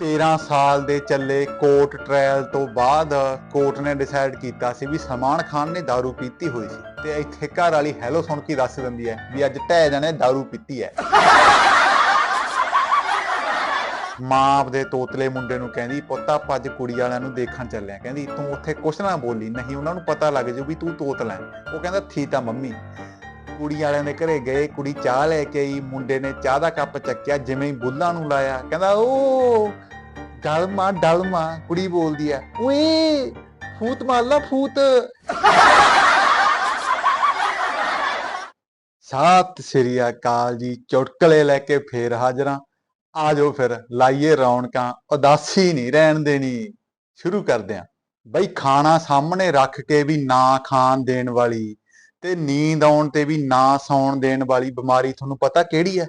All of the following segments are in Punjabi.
13 ਸਾਲ ਦੇ ਚੱਲੇ ਕੋਰਟ ਟ੍ਰਾਇਲ ਤੋਂ ਬਾਅਦ ਕੋਰਟ ਨੇ ਡਿਸਾਈਡ ਕੀਤਾ ਸੀ ਵੀ ਸਲਮਾਨ ਖਾਨ ਨੇ दारू ਪੀਤੀ ਹੋਈ ਸੀ ਤੇ ਇੱਥੇ ਘਰ ਵਾਲੀ ਹੈਲੋ ਸੁਣ ਕੇ ਦੱਸ ਦਿੰਦੀ ਹੈ ਵੀ ਅੱਜ ਢਹਿ ਜਾਣੇ दारू ਪੀਤੀ ਹੈ ਮਾਂ ਆਪਦੇ ਤੋਤਲੇ ਮੁੰਡੇ ਨੂੰ ਕਹਿੰਦੀ ਪੁੱਤ ਆਪਾਂ ਅੱਜ ਕੁੜੀ ਵਾਲਿਆਂ ਨੂੰ ਦੇਖਣ ਚੱਲੇ ਆ ਕਹਿੰਦੀ ਤੂੰ ਉੱਥੇ ਕੁਛ ਨਾ ਬੋਲੀ ਨਹੀਂ ਉਹਨਾਂ ਨੂੰ ਪਤਾ ਲੱਗ ਜਾਊ ਵੀ ਤੂੰ ਤੋਤਲਾ ਹੈ ਉਹ ਕਹਿੰਦਾ ਠੀਕ ਆ ਮੰਮੀ ਕੁੜੀ ਵਾਲਿਆਂ ਦੇ ਘਰੇ ਗਏ, ਕੁੜੀ ਚਾਹ ਲੈ ਕੇ ਆਈ, ਮੁੰਡੇ ਨੇ ਚਾਹ ਦਾ ਕੱਪ ਚੱਕਿਆ, ਜਿਵੇਂ ਹੀ ਬੁੱਲਾਂ ਨੂੰ ਲਾਇਆ, ਕਹਿੰਦਾ ਓ ਡਲਮਾ ਡਲਮਾ ਕੁੜੀ ਬੋਲਦੀ ਆ ਓਏ ਫੂਤ ਮਾਰ ਲਾ, ਫੂਤ। ਸਤਿ ਸ੍ਰੀ ਅਕਾਲ ਜੀ, ਚੁਟਕਲੇ ਲੈ ਕੇ ਫੇਰ ਹਾਜ਼ਰਾਂ। ਆ ਜਾਓ ਫਿਰ, ਲਾਈਏ ਰੌਣਕਾਂ, ਉਦਾਸੀ ਨਹੀਂ ਰਹਿਣ ਦੇਣੀ। ਸ਼ੁਰੂ ਕਰਦੇ ਆਂ। ਬਈ, ਖਾਣਾ ਸਾਹਮਣੇ ਰੱਖ ਕੇ ਵੀ ਨਾ ਖਾਣ ਦੇਣ ਵਾਲੀ। ਤੇ ਨੀਂਦ ਆਉਣ ਤੇ ਵੀ ਨਾ ਸੌਣ ਦੇਣ ਵਾਲੀ ਬਿਮਾਰੀ ਤੁਹਾਨੂੰ ਪਤਾ ਕਿਹੜੀ ਹੈ?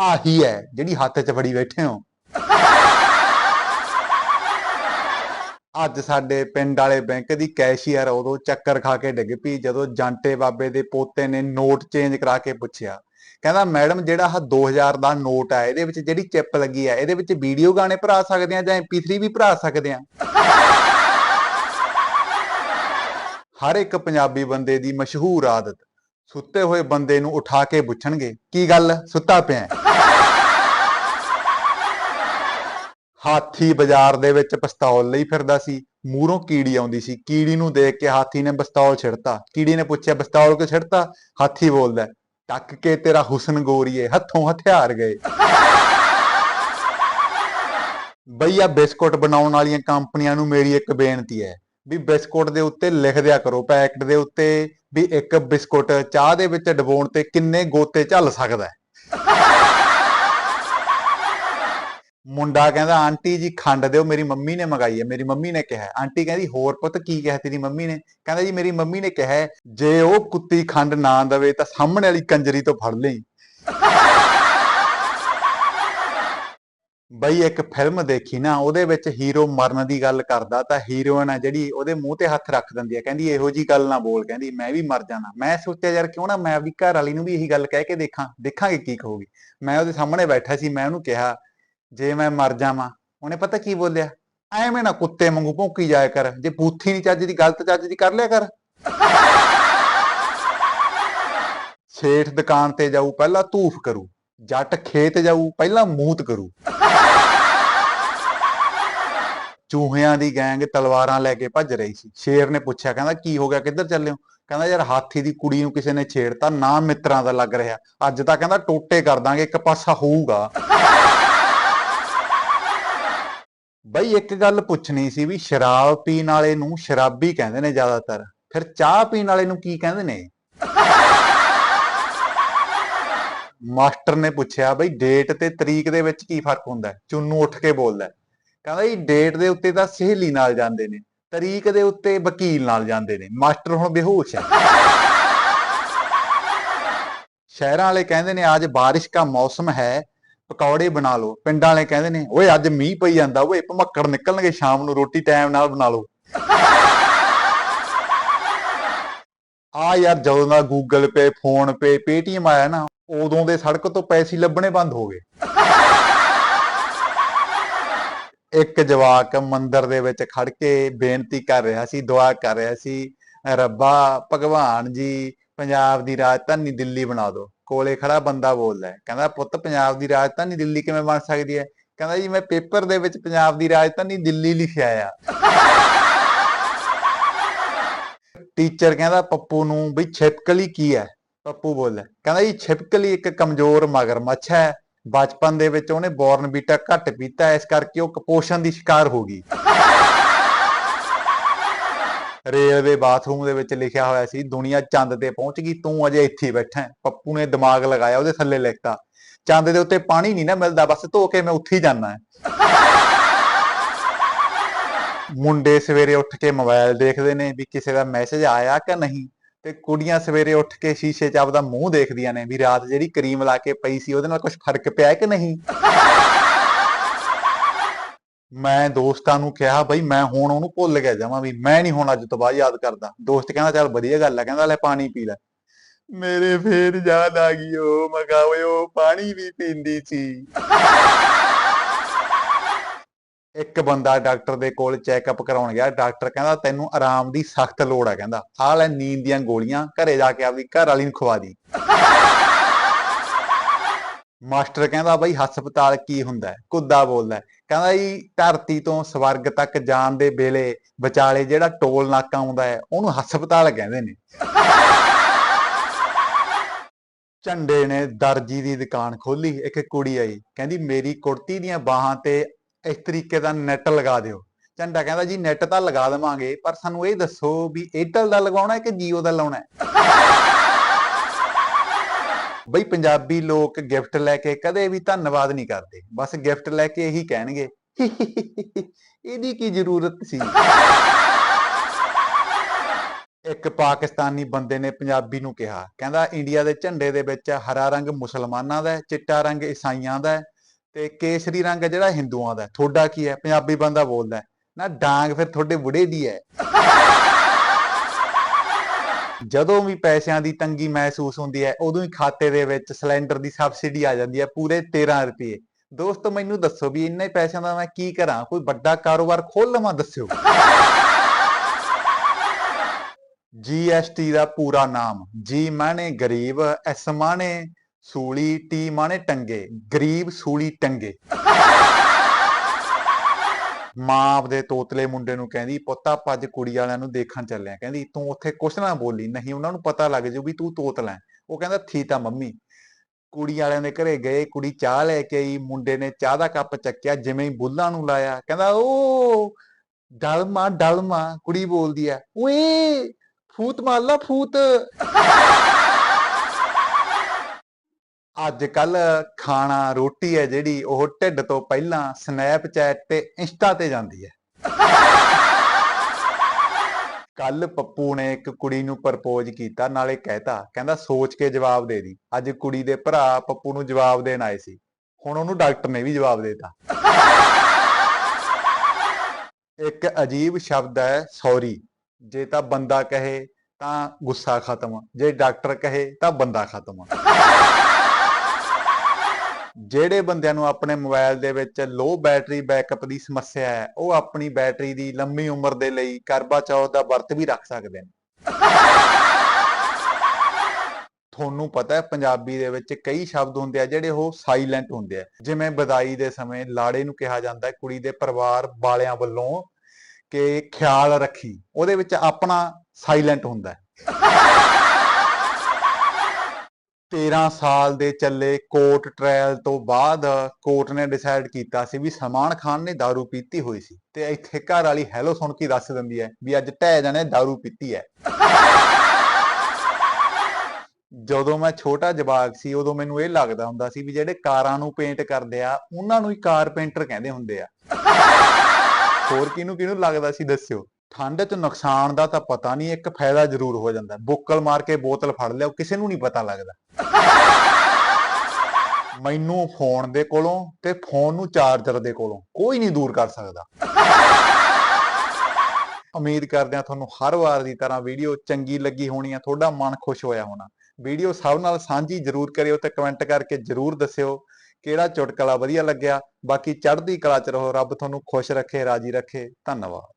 ਆਹੀ ਹੈ, ਜਿਹੜੀ ਹੱਥ 'ਚ ਫੜੀ ਬੈਠੇ ਹੋ। ਅੱਜ ਸਾਡੇ ਪਿੰਡ ਵਾਲੇ ਬੈਂਕ ਦੀ ਕੈਸ਼ੀਅਰ ਉਦੋਂ ਚੱਕਰ ਖਾ ਕੇ ਡਿੱਗ ਪਈ ਜਦੋਂ ਜਾਂਟੇ ਬਾਬੇ ਦੇ ਪੋਤੇ ਨੇ ਨੋਟ ਚੇਂਜ ਕਰਾ ਕੇ ਪੁੱਛਿਆ। ਕਹਿੰਦਾ, ਮੈਡਮ, ਜਿਹੜਾ ਆਹ 2000 ਦਾ ਨੋਟ ਆ, ਇਹਦੇ ਵਿੱਚ ਜਿਹੜੀ ਚਿਪ ਲੱਗੀ ਆ, ਇਹਦੇ ਵਿੱਚ ਵੀਡੀਓ ਗਾਣੇ ਭਰਾ ਸਕਦੇ ਆ ਜਾਂ MP3 ਵੀ ਭਰਾ ਸਕਦੇ ਆ? ਹਰ ਇੱਕ ਪੰਜਾਬੀ ਬੰਦੇ ਦੀ ਮਸ਼ਹੂਰ ਆਦਤ, ਸੁੱਤੇ ਹੋਏ ਬੰਦੇ ਨੂੰ ਉਠਾ ਕੇ ਪੁੱਛਣਗੇ, ਕੀ ਗੱਲ, ਸੁੱਤਾ ਪਿਆ ਹਾਥੀ ਬਾਜ਼ਾਰ ਦੇ ਵਿੱਚ ਪਿਸਤੌਲ ਲਈ ਫਿਰਦਾ ਸੀ, ਮੂਹਰੋਂ ਕੀੜੀ ਆਉਂਦੀ ਸੀ, ਕੀੜੀ ਨੂੰ ਦੇਖ ਕੇ ਹਾਥੀ ਨੇ ਪਿਸਤੌਲ ਛਿੜਤਾ, ਕੀੜੀ ਨੇ ਪੁੱਛਿਆ, ਪਿਸਤੌਲ ਕਿਉਂ ਛਿੜਤਾ? ਹਾਥੀ ਬੋਲਦਾ, ਟੱਕ ਕੇ ਤੇਰਾ ਹੁਸਨ ਗੋਰੀਏ, ਹੱਥੋਂ ਹਥਿਆਰ ਗਏ। ਬਈਆ ਬਿਸਕੁਟ ਬਣਾਉਣ ਵਾਲੀਆਂ ਕੰਪਨੀਆਂ ਨੂੰ ਮੇਰੀ ਇੱਕ ਬੇਨਤੀ ਹੈ ਵੀ ਬਿਸਕੁਟ ਦੇ ਉੱਤੇ ਲਿਖ ਦਿਆ ਕਰੋ, ਪੈਕਟ ਦੇ ਉੱਤੇ ਵੀ ਇੱਕ ਬਿਸਕੁਟ ਚਾਹ ਦੇ ਵਿੱਚ ਡਬੋਣ ਤੇ ਕਿੰਨੇ ਗੋਤੇ ਝੱਲ ਸਕਦਾ ਮੁੰਡਾ ਕਹਿੰਦਾ, ਆਂਟੀ ਜੀ, ਖੰਡ ਦਿਓ, ਮੇਰੀ ਮੰਮੀ ਨੇ ਮੰਗਾਈ ਹੈ। ਮੇਰੀ ਮੰਮੀ ਨੇ ਕਿਹਾ, ਆਂਟੀ ਕਹਿੰਦੀ, ਹੋਰ ਪੁੱਤ ਕੀ ਕਿਹਾ ਤੇਰੀ ਮੰਮੀ ਨੇ? ਕਹਿੰਦਾ, ਜੀ, ਮੇਰੀ ਮੰਮੀ ਨੇ ਕਿਹਾ ਜੇ ਉਹ ਕੁੱਤੀ ਖੰਡ ਨਾ ਦਵੇ ਤਾਂ ਸਾਹਮਣੇ ਵਾਲੀ ਕੰਜਰੀ ਤੋਂ ਫੜ ਲਈ। ਬਈ ਇੱਕ ਫਿਲਮ ਦੇਖੀ ਨਾ, ਉਹਦੇ ਵਿੱਚ ਹੀਰੋ ਮਰਨ ਦੀ ਗੱਲ ਕਰਦਾ, ਤਾਂ ਹੀਰੋਇਨ ਆ ਜਿਹੜੀ ਉਹਦੇ ਮੂੰਹ ਤੇ ਹੱਥ ਰੱਖ ਦਿੰਦੀ ਆ, ਕਹਿੰਦੀ ਇਹੋ ਜੀ ਗੱਲ ਨਾ ਬੋਲ, ਕਹਿੰਦੀ ਮੈਂ ਵੀ ਮਰ ਜਾਣਾ। ਮੈਂ ਸੋਚਿਆ ਯਾਰ ਕਿਉਂ ਨਾ ਮੈਂ ਆਪਦੀ ਘਰ ਵਾਲੀ ਨੂੰ ਵੀ ਇਹੀ ਗੱਲ ਕਹਿ ਕੇ ਦੇਖਾਂ, ਦੇਖਾਂਗੇ ਕੀ ਕਹੂਗੀ। ਮੈਂ ਉਹਦੇ ਸਾਹਮਣੇ ਬੈਠਾ ਸੀ, ਮੈਂ ਉਹਨੂੰ ਕਿਹਾ, ਜੇ ਮੈਂ ਮਰ ਜਾਵਾਂ, ਉਹਨੇ ਪਤਾ ਕੀ ਬੋਲਿਆ? ਐਵੇਂ ਨਾ ਕੁੱਤੇ ਵਾਂਗੂ ਭੌਂਕੀ ਜਾਇਆ ਕਰ, ਜੇ ਬੂਥੀ ਨਹੀਂ ਚੱਜ ਦੀ, ਗਲਤ ਚੱਜ ਦੀ ਕਰ ਲਿਆ ਕਰ। ਸੇਠ ਦੁਕਾਨ ਤੇ ਜਾਊ, ਪਹਿਲਾਂ ਧੂਫ ਕਰੂ, ਜੱਟ ਖੇਤ ਜਾਊ, ਪਹਿਲਾਂ ਮੂਤ ਕਰੂ। ਚੂਹਿਆਂ ਦੀ ਗੈਂਗ ਤਲਵਾਰਾਂ ਲੈ ਕੇ ਭੱਜ ਰਹੀ ਸੀ। ਸ਼ੇਰ ਨੇ ਪੁੱਛਿਆ, ਕਹਿੰਦਾ, ਕੀ ਹੋ ਗਿਆ? ਕਿੱਧਰ ਚੱਲੇ ਹੋ? ਕਹਿੰਦਾ, ਯਾਰ, ਹਾਥੀ ਦੀ ਕੁੜੀ ਨੂੰ ਕਿਸੇ ਨੇ ਛੇੜਤਾ, ਨਾ ਮਿੱਤਰਾਂ ਦਾ ਲੱਗ ਰਿਹਾ। ਅੱਜ ਤਾਂ ਕਹਿੰਦਾ, ਟੋਟੇ ਕਰ ਦਾਂਗੇ, ਇੱਕ ਪਾਸਾ ਹੋਊਗਾ। ਬਈ, ਇੱਕ ਗੱਲ ਪੁੱਛਣੀ ਸੀ ਵੀ ਸ਼ਰਾਬ ਪੀਣ ਵਾਲੇ ਨੂੰ ਸ਼ਰਾਬੀ ਕਹਿੰਦੇ ਨੇ ਜ਼ਿਆਦਾਤਰ। ਫਿਰ ਚਾਹ ਪੀਣ ਵਾਲੇ ਨੂੰ ਕੀ ਕਹਿੰਦੇ ਨੇ? ਮਾਸਟਰ ਨੇ ਪੁੱਛਿਆ, ਬਈ, ਡੇਟ ਤੇ ਤਰੀਕ ਦੇ ਵਿੱਚ ਕੀ ਫ਼ਰਕ ਹੁੰਦਾ ਹੈ? ਚੁੰਨੂ ਉੱਠ ਕੇ ਬੋਲਦਾ ਕਹਿੰਦਾ ਜੀ ਡੇਟ ਦੇ ਉੱਤੇ ਤਾਂ ਸਹੇਲੀ ਨਾਲ ਜਾਂਦੇ ਨੇ, ਤਰੀਕ ਦੇ ਉੱਤੇ ਵਕੀਲ ਨਾਲ ਜਾਂਦੇ ਨੇ, ਮਾਸਟਰ ਹੁਣ ਬੇਹੋਸ਼ ਹੈ। ਸ਼ਹਿਰਾਂ ਵਾਲੇ ਕਹਿੰਦੇ ਨੇ, ਅੱਜ ਬਾਰਿਸ਼ ਦਾ ਮੌਸਮ ਹੈ, ਪਕੌੜੇ ਬਣਾ ਲਓ। ਪਿੰਡਾਂ ਵਾਲੇ ਕਹਿੰਦੇ ਨੇ, ਓਏ, ਅੱਜ ਮੀਂਹ ਪਈ ਜਾਂਦਾ, ਓਏ, ਭਮੱਕੜ ਨਿਕਲਣਗੇ ਸ਼ਾਮ ਨੂੰ, ਰੋਟੀ ਟਾਈਮ ਨਾਲ ਬਣਾ ਲਓ। ਆ ਯਾਰ ਜਦੋਂ ਦਾ Google Pay PhonePe Paytm ਆਇਆ ਨਾ, ਉਦੋਂ ਦੇ ਸੜਕ ਤੋਂ ਪੈਸੇ ਲੱਭਣੇ ਬੰਦ ਹੋ ਗਏ। ਇੱਕ ਜਵਾਕ ਮੰਦਰ ਦੇ ਵਿੱਚ ਖੜ ਕੇ ਬੇਨਤੀ ਕਰ ਰਿਹਾ ਸੀ, ਦੁਆ ਕਰ ਰਿਹਾ ਸੀ, ਰੱਬਾ ਭਗਵਾਨ ਜੀ ਪੰਜਾਬ ਦੀ ਰਾਜਧਾਨੀ ਦਿੱਲੀ ਬਣਾ ਦਿਓ। ਕੋਲੇ ਖੜਾ ਬੰਦਾ ਬੋਲਦਾ ਹੈ। ਕਹਿੰਦਾ, ਪੁੱਤ, ਪੰਜਾਬ ਦੀ ਰਾਜਧਾਨੀ ਦਿੱਲੀ ਕਿਵੇਂ ਬਣ ਸਕਦੀ ਹੈ? ਕਹਿੰਦਾ, ਜੀ, ਮੈਂ ਪੇਪਰ ਦੇ ਵਿੱਚ ਪੰਜਾਬ ਦੀ ਰਾਜਧਾਨੀ ਦਿੱਲੀ ਲਿਖਿਆ ਆ। ਟੀਚਰ ਕਹਿੰਦਾ, ਪੱਪੂ ਨੂੰ ਵੀ ਛਿਪਕਲੀ ਕੀ ਹੈ? ਪੱਪੂ ਬੋਲਿਆ, ਕਹਿੰਦਾ ਜੀ, ਛਿਪਕਲੀ ਇੱਕ ਕਮਜ਼ੋਰ ਮਗਰਮੱਛ ਹੈ। ਬਚਪਨ ਦੇ ਵਿੱਚ ਉਹਨੇ ਬੋਰਨ ਬੀਟਾ ਘੱਟ ਪੀਤਾ, ਇਸ ਕਰਕੇ ਉਹ ਕੁਪੋਸ਼ਣ ਦੀ ਸ਼ਿਕਾਰ ਹੋ ਗਈ। ਰੇਲਵੇ ਬਾਥਰੂਮ ਦੇ ਵਿੱਚ ਲਿਖਿਆ ਹੋਇਆ ਸੀ, ਦੁਨੀਆ ਚੰਦ ਤੇ ਪਹੁੰਚ ਗਈ, ਤੂੰ ਅਜੇ ਇੱਥੇ ਬੈਠਾ ਹੈ। ਪੱਪੂ ਨੇ ਦਿਮਾਗ ਲਗਾਇਆ, ਉਹਦੇ ਥੱਲੇ ਲਿਖਤਾ, ਚੰਦ ਦੇ ਉੱਤੇ ਪਾਣੀ ਨਹੀਂ ਨਾ ਮਿਲਦਾ, ਬਸ ਧੋ ਕੇ ਮੈਂ ਉੱਥੇ ਹੀ ਜਾਣਾ ਹੈ। ਮੁੰਡੇ ਸਵੇਰੇ ਉੱਠ ਕੇ ਮੋਬਾਈਲ ਦੇਖਦੇ ਨੇ ਵੀ ਕਿਸੇ ਦਾ ਮੈਸੇਜ ਆਇਆ ਕਿ ਨਹੀਂ। ਤੇ ਕੁੜੀਆਂ ਸਵੇਰੇ ਉੱਠ ਕੇ ਸ਼ੀਸ਼ੇ 'ਚ ਆਪਦਾ ਮੂੰਹ ਦੇਖਦੀਆਂ ਨੇ ਵੀ ਰਾਤ ਜਿਹੜੀ ਕਰੀਮ ਲਾ ਕੇ ਪਈ ਸੀ ਉਹਦੇ ਨਾਲ ਕੁਝ ਫ਼ਰਕ ਪਿਆ ਕਿ ਨਹੀਂ? ਮੈਂ ਦੋਸਤਾਂ ਨੂੰ ਕਿਹਾ, ਬਈ ਮੈਂ ਹੁਣ ਉਹਨੂੰ ਭੁੱਲ ਗਿਆ ਜਾਵਾਂ ਵੀ ਮੈਂ ਨਹੀਂ ਹੁਣ ਅੱਜ ਤੋਂ ਬਾਅਦ ਯਾਦ ਕਰਦਾ। ਦੋਸਤ ਕਹਿੰਦਾ, ਚੱਲ ਵਧੀਆ ਗੱਲ ਹੈ ਕਹਿੰਦਾ, ਲੈ ਪਾਣੀ ਪੀ ਲੈ। ਮੇਰੇ ਫੇਰ ਯਾਦ ਆ ਗਈ ਉਹ ਮਗਾ ਓਏ, ਉਹ ਪਾਣੀ ਵੀ ਪੀਂਦੀ ਸੀ। ਇੱਕ ਬੰਦਾ ਡਾਕਟਰ ਦੇ ਕੋਲ ਚੈੱਕਅਪ ਕਰਾਉਣ ਗਿਆ, ਡਾਕਟਰ ਕਹਿੰਦਾ ਤੈਨੂੰ ਆਰਾਮ ਦੀ ਸਖਤ ਲੋੜ ਆ ਕਹਿੰਦਾ। ਆਹ ਲੈ ਨੀਂਦ ਦੀਆਂ ਗੋਲੀਆਂ, ਘਰੇ ਜਾ ਕੇ ਆਪਦੀ ਘਰ ਵਾਲੀ ਨੂੰ ਖਵਾ ਦੀ। ਮਾਸਟਰ ਕਹਿੰਦਾ ਬਈ ਹਸਪਤਾਲ ਕੀ ਹੁੰਦਾ ਹੈ? ਕੁੱਦਾ ਬੋਲਦਾ ਕਹਿੰਦਾ ਜੀ ਧਰਤੀ ਤੋਂ ਸਵਰਗ ਤੱਕ ਜਾਣ ਦੇ ਵੇਲੇ ਵਿਚਾਲੇ ਜਿਹੜਾ ਟੋਲ ਨਾਕਾ ਆਉਂਦਾ ਹੈ, ਉਹਨੂੰ ਹਸਪਤਾਲ ਕਹਿੰਦੇ ਨੇ। ਝੰਡੇ ਨੇ ਦਰਜੀ ਦੀ ਦੁਕਾਨ ਖੋਲੀ ਇੱਕ ਕੁੜੀ ਆਈ। ਕਹਿੰਦੀ, ਮੇਰੀ ਕੁੜਤੀ ਦੀਆਂ ਬਾਹਾਂ ਤੇ ਇਸ ਤਰੀਕੇ ਦਾ ਨੈਟ ਲਗਾ ਦਿਓ। ਝੰਡਾ ਕਹਿੰਦਾ ਜੀ ਨੈਟ ਤਾਂ ਲਗਾ ਦੇਵਾਂਗੇ ਪਰ ਸਾਨੂੰ ਇਹ ਦੱਸੋ ਵੀ ਏਅਰਟੈਲ ਦਾ ਲਗਾਉਣਾ ਹੈ ਕਿ ਜੀਓ ਦਾ ਲਾਉਣਾ ਹੈ? ਬਈ ਪੰਜਾਬੀ ਲੋਕ ਗਿਫਟ ਲੈ ਕੇ ਕਦੇ ਵੀ ਧੰਨਵਾਦ ਨਹੀਂ ਕਰਦੇ। ਬਸ ਗਿਫਟ ਲੈ ਕੇ ਇਹੀ ਕਹਿਣਗੇ ਇਹਦੀ ਕੀ ਜ਼ਰੂਰਤ ਸੀ ਇੱਕ ਪਾਕਿਸਤਾਨੀ ਬੰਦੇ ਨੇ ਪੰਜਾਬੀ ਨੂੰ ਕਿਹਾ ਕਹਿੰਦਾ ਇੰਡੀਆ ਦੇ ਝੰਡੇ ਦੇ ਵਿੱਚ ਹਰਾ ਰੰਗ ਮੁਸਲਮਾਨਾਂ ਦਾ ਹੈ ਚਿੱਟਾ ਰੰਗ ਈਸਾਈਆਂ ਦਾ ਹੈ ਤੇ ਕੇਸਰੀ ਰੰਗ ਹੈ ਜਿਹੜਾ ਹਿੰਦੂਆਂ ਦਾ ਹੈ। ਤੁਹਾਡਾ ਕੀ ਹੈ? ਪੰਜਾਬੀ ਬੰਦਾ ਬੋਲਦਾ ਨਾ ਡਾਂਗ ਫਿਰ ਤੁਹਾਡੇ ਬੁੜੇ ਦੀ ਹੈ। ਜਦੋਂ ਵੀ ਪੈਸਿਆਂ ਦੀ ਤੰਗੀ ਮਹਿਸੂਸ ਹੁੰਦੀ ਹੈ, ਉਦੋਂ ਹੀ ਖਾਤੇ ਦੇ ਵਿੱਚ ਸਿਲੰਡਰ ਦੀ ਸਬਸਿਡੀ ਆ ਜਾਂਦੀ ਹੈ, ਪੂਰੇ 13 ਰੁਪਏ। ਦੋਸਤੋ, ਮੈਨੂੰ ਦੱਸੋ ਵੀ ਇੰਨੇ ਪੈਸਿਆਂ ਦਾ ਮੈਂ ਕੀ ਕਰਾਂ? ਕੋਈ ਵੱਡਾ ਕਾਰੋਬਾਰ ਖੋਲ ਲਵਾਂ, ਦੱਸਿਓ। ਜੀਐਸਟੀ ਦਾ ਪੂਰਾ ਨਾਮ। ਜੀ ਮਾਣੇ ਗਰੀਬ ਐਸ ਮਾਣੇ ਸੂਲੀ ਟੀ ਮਾਣੇ ਟੰਗੇ, ਗਰੀਬ ਸੂਲੀ ਟੰਗੇ। ਮਾਂ ਆਪਦੇ ਤੋਤਲੇ ਮੁੰਡੇ ਨੂੰ ਕਹਿੰਦੀ, ਪੁੱਤ, ਆਪਾਂ ਕੁੜੀ ਵਾਲਿਆਂ ਨੂੰ ਦੇਖਣ ਚੱਲਿਆ ਕਹਿੰਦੀ, ਤੂੰ ਉੱਥੇ ਕੁਛ ਨਾ ਬੋਲੀ, ਨਹੀਂ ਉਹਨਾਂ ਨੂੰ ਪਤਾ ਲੱਗ ਜਾਊ ਵੀ ਤੂੰ ਤੋਤਲਾ ਹੈ। ਉਹ ਕਹਿੰਦਾ ਠੀਕ ਆ ਮੰਮੀ, ਕੁੜੀ ਵਾਲਿਆਂ ਦੇ ਘਰੇ ਗਏ, ਕੁੜੀ ਚਾਹ ਲੈ ਕੇ ਆਈ, ਮੁੰਡੇ ਨੇ ਚਾਹ ਦਾ ਕੱਪ ਚੱਕਿਆ, ਜਿਵੇਂ ਹੀ ਬੁੱਲਾਂ ਨੂੰ ਲਾਇਆ। ਕਹਿੰਦਾ ਓ ਡਲਮਾ ਡਲਮਾ ਕੁੜੀ ਬੋਲਦੀ ਆ। ਓਏ, ਫੂਤ ਮਾਰ ਲਾ, ਫੂਤ! ਅੱਜ ਕੱਲ ਖਾਣਾ, ਰੋਟੀ ਹੈ ਜਿਹੜੀ, ਉਹ ਢਿੱਡ ਤੋਂ ਪਹਿਲਾਂ ਸਨੈਪਚੈਟ ਤੇ ਇੰਸਟਾ ਤੇ ਜਾਂਦੀ ਹੈ। ਕੱਲ ਪੱਪੂ ਨੇ ਇੱਕ ਕੁੜੀ ਨੂੰ ਪ੍ਰਪੋਜ਼ ਕੀਤਾ, ਨਾਲੇ ਕਹਿਤਾ, ਕਹਿੰਦਾ ਸੋਚ ਕੇ ਜਵਾਬ ਦੇ ਦੀ। ਅੱਜ ਕੁੜੀ ਦੇ ਭਰਾ ਪੱਪੂ ਨੂੰ ਜਵਾਬ ਦੇਣ ਆਏ ਸੀ। ਹੁਣ ਉਹਨੂੰ ਡਾਕਟਰ ਨੇ ਵੀ ਜਵਾਬ ਦੇਤਾ। ਇੱਕ ਅਜੀਬ ਸ਼ਬਦ ਹੈ, ਸੌਰੀ। ਜੇ ਤਾਂ ਬੰਦਾ ਕਹੇ, ਤਾਂ ਗੁੱਸਾ ਖਤਮ। ਜੇ ਡਾਕਟਰ ਕਹੇ, ਤਾਂ ਬੰਦਾ ਖਤਮ। ਜਿਹੜੇ ਬੰਦਿਆਂ ਨੂੰ ਆਪਣੇ ਮੋਬਾਈਲ ਦੇ ਵਿੱਚ ਲੋ ਬੈਟਰੀ ਬੈਕਅਪ ਦੀ ਸਮੱਸਿਆ ਹੈ, ਉਹ ਆਪਣੀ ਬੈਟਰੀ ਦੀ ਲੰਮੀ ਉਮਰ ਦੇ ਲਈ ਕਰਵਾ ਚੌਥ ਦਾ ਵਰਤ ਵੀ ਰੱਖ ਸਕਦੇ ਨੇ। ਤੁਹਾਨੂੰ ਪਤਾ ਹੈ, ਪੰਜਾਬੀ ਦੇ ਵਿੱਚ ਕਈ ਸ਼ਬਦ ਹੁੰਦੇ ਆ ਜਿਹੜੇ ਉਹ ਸਾਇਲੈਂਟ ਹੁੰਦੇ ਆ। ਜਿਵੇਂ ਵਿਦਾਈ ਦੇ ਸਮੇਂ ਲਾੜੇ ਨੂੰ ਕਿਹਾ ਜਾਂਦਾ ਹੈ, ਕੁੜੀ ਦੇ ਪਰਿਵਾਰ ਵਾਲਿਆਂ ਵੱਲੋਂ ਕਿ ਖਿਆਲ ਰੱਖੀ, ਉਹਦੇ ਵਿੱਚ ਆਪਣਾ ਸਾਇਲੈਂਟ ਹੁੰਦਾ ਹੈ। 13 ਸਾਲ ਦੇ ਚੱਲੇ ਕੋਰਟ ਟ੍ਰਾਇਲ ਤੋਂ ਬਾਅਦ ਕੋਰਟ ਨੇ ਡਿਸਾਈਡ ਕੀਤਾ ਸੀ ਵੀ ਸਲਮਾਨ ਖਾਨ ਨੇ दारू ਪੀਤੀ ਹੋਈ ਸੀ ਤੇ ਇੱਥੇ ਘਰ ਵਾਲੀ ਹੈਲੋ ਸੁਣ ਕੇ ਦੱਸ ਦਿੰਦੀ ਹੈ ਵੀ ਅੱਜ ਢਹਿ ਜਾਣੇ दारू ਪੀਤੀ ਹੈ ਜਦੋਂ ਮੈਂ ਛੋਟਾ ਜਵਾਕ ਸੀ ਉਦੋਂ ਮੈਨੂੰ ਇਹ ਲੱਗਦਾ ਹੁੰਦਾ ਸੀ ਵੀ ਜਿਹੜੇ ਕਾਰਾਂ ਨੂੰ ਪੇਂਟ ਕਰਦੇ ਆ ਉਹਨਾਂ ਨੂੰ ਹੀ ਕਾਰਪੇਂਟਰ ਕਹਿੰਦੇ ਹੁੰਦੇ ਆ ਹੋਰ ਕਿਹਨੂੰ ਕਿਹਨੂੰ ਲੱਗਦਾ ਸੀ ਦੱਸਿਓ ਠੰਡ 'ਚ ਨੁਕਸਾਨ ਦਾ ਤਾਂ ਪਤਾ ਨਹੀਂ, ਇੱਕ ਫਾਇਦਾ ਜ਼ਰੂਰ ਹੋ ਜਾਂਦਾ। ਬੁੱਕਲ ਮਾਰ ਕੇ ਬੋਤਲ ਫੜ ਲਿਆ ਕਿਸੇ ਨੂੰ ਨਹੀਂ ਪਤਾ ਲੱਗਦਾ। ਮੈਨੂੰ ਫੋਨ ਦੇ ਕੋਲੋਂ ਤੇ ਫੋਨ ਨੂੰ ਚਾਰਜਰ ਦੇ ਕੋਲੋਂ ਕੋਈ ਨਹੀਂ ਦੂਰ ਕਰ ਸਕਦਾ। ਉਮੀਦ ਕਰਦੇ ਹਾਂ ਤੁਹਾਨੂੰ ਹਰ ਵਾਰ ਦੀ ਤਰ੍ਹਾਂ ਵੀਡੀਓ ਚੰਗੀ ਲੱਗੀ ਹੋਣੀ ਆ, ਤੁਹਾਡਾ ਮਨ ਖੁਸ਼ ਹੋਇਆ ਹੋਣਾ। ਵੀਡੀਓ ਸਭ ਨਾਲ ਸਾਂਝੀ ਜ਼ਰੂਰ ਕਰਿਓ ਤੇ ਕਮੈਂਟ ਕਰਕੇ ਜ਼ਰੂਰ ਦੱਸਿਓ ਕਿਹੜਾ ਚੁਟਕਲਾ ਵਧੀਆ ਲੱਗਿਆ। ਬਾਕੀ ਚੜ੍ਹਦੀ ਕਲਾ ਚ ਰਹੋ, ਰੱਬ ਤੁਹਾਨੂੰ ਖੁਸ਼ ਰੱਖੇ, ਰਾਜੀ ਰੱਖੇ। ਧੰਨਵਾਦ।